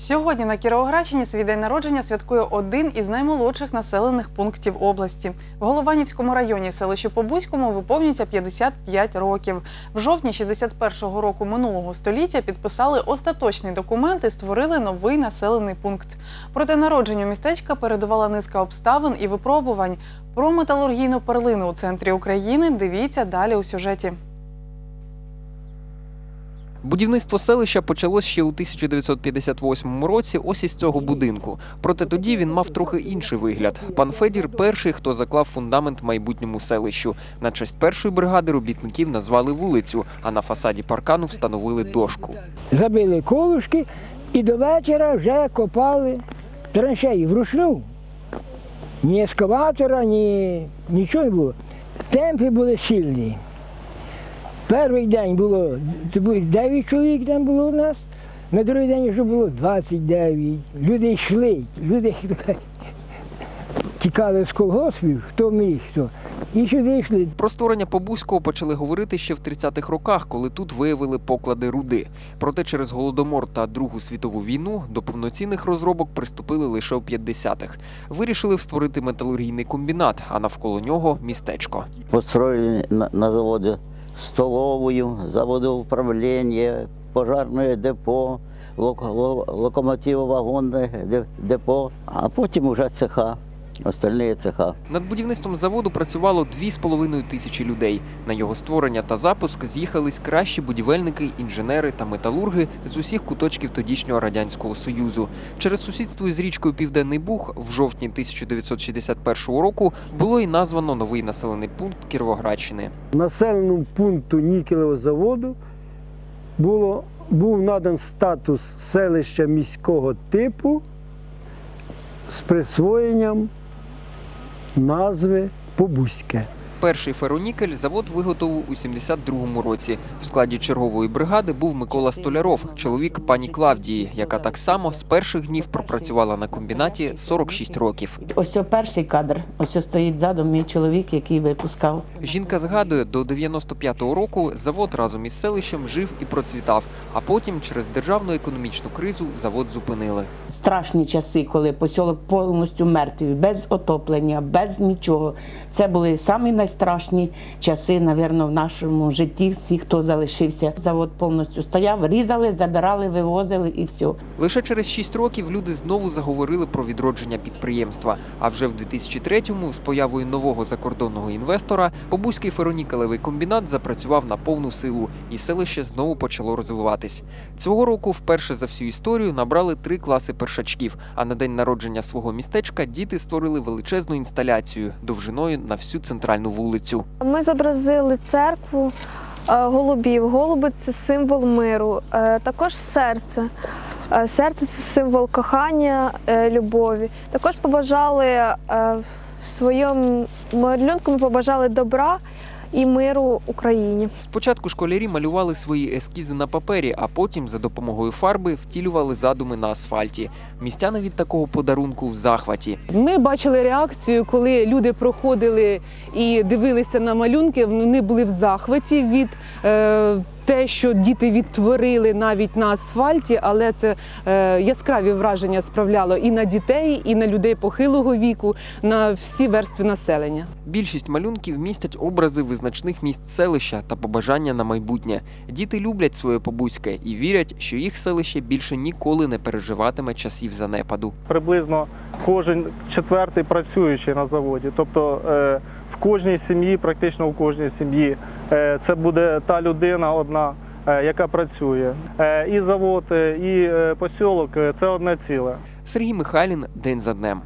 Сьогодні на Кіровоградщині свій день народження святкує один із наймолодших населених пунктів області. В Голованівському районі селищу Побузькому виповнюється 55 років. В жовтні 61-го року минулого століття підписали остаточний документ і створили новий населений пункт. Проте народженню містечка передувала низка обставин і випробувань. Про металургійну перлину у центрі України дивіться далі у сюжеті. Будівництво селища почалось ще у 1958 році ось із цього будинку. Проте тоді він мав трохи інший вигляд. Пан Федір перший, хто заклав фундамент майбутньому селищу. На честь першої бригади робітників назвали вулицю, а на фасаді паркану встановили дошку. забили колушки і до вечора вже копали траншеї вручну. Ні ескаватора, ні нічого не було. Темпи були сильні. Перший день було це було 9 чоловік там було у нас, на другий день вже було 29. Люди йшли, люди тікали з колгоспів, хто міг, хто. І сюди йшли. Про створення Побузького почали говорити ще в 30-х роках, коли тут виявили поклади руди. Проте через голодомор та Другу світову війну до повноцінних розробок приступили лише у 50-х. Вирішили створити металургійний комбінат, а навколо нього містечко. Построили на, на заводе столовую, заводоуправління, пожарное депо, лок, ло- локомотиво-вагонне де- депо, а потім уже цеха, остальні цеха. Над будівництвом заводу працювало 2,5 тисячі людей. На його створення та запуск з'їхались кращі будівельники, інженери та металурги з усіх куточків тодішнього радянського союзу. Через сусідство із річкою Південний Буг в жовтні 1961 року було і названо новий населений пункт Кіровоградщини. населеному пункту нікелевого заводу було, був надан статус селища міського типу з присвоєнням назви Побузьке. Перший феронікель завод виготовив у 72-му році. В складі чергової бригади був Микола Столяров, чоловік пані Клавдії, яка так само з перших днів пропрацювала на комбінаті 46 років. Ось перший кадр. Ось стоїть задом мій чоловік, який випускав. Жінка згадує, до 95-го року завод разом із селищем жив і процвітав. А потім, через державну економічну кризу, завод зупинили. Страшні часи, коли посілок повністю мертвий, без отоплення, без нічого. Це були самі найстрашні часи, напевно, в нашому житті. Всі, хто залишився, завод повністю стояв, різали, забирали, вивозили і все. Лише через 6 років люди знову заговорили про відродження підприємства. А вже в 2003-му, з появою нового закордонного інвестора, Побузький феронікелевий комбінат запрацював на повну силу, і селище знову почало розвиватись. Цього року вперше за всю історію набрали три класи першачків. А на день народження свого містечка діти створили величезну інсталяцію довжиною на всю центральну вулицю. Ми зобразили церкву е, голубів. Голуби це символ миру, Е, також серце. Е, Серце це символ кохання, любові. Також побажали в своєму малюнку ми побажали добра і миру Україні. Спочатку школярі малювали свої ескізи на папері, а потім за допомогою фарби втілювали задуми на асфальті. Містяни від такого подарунку в захваті. Ми бачили реакцію, коли люди проходили і дивилися на малюнки. Вони були в захваті від е, те, що діти відтворили навіть на асфальті, але це е, яскраві враження справляло і на дітей, і на людей похилого віку, на всі верстви населення. Більшість малюнків містять образи визначних місць селища та побажання на майбутнє. Діти люблять своє побузьке і вірять, що їх селище більше ніколи не переживатиме часів занепаду. приблизно кожен четвертий працюючий на заводі. Тобто е, в кожній сім'ї, практично в кожній сім'ї, е, це буде та людина одна, е, яка працює. Е, І завод, і посілок це одне ціле. Сергій Михайлін день за днем.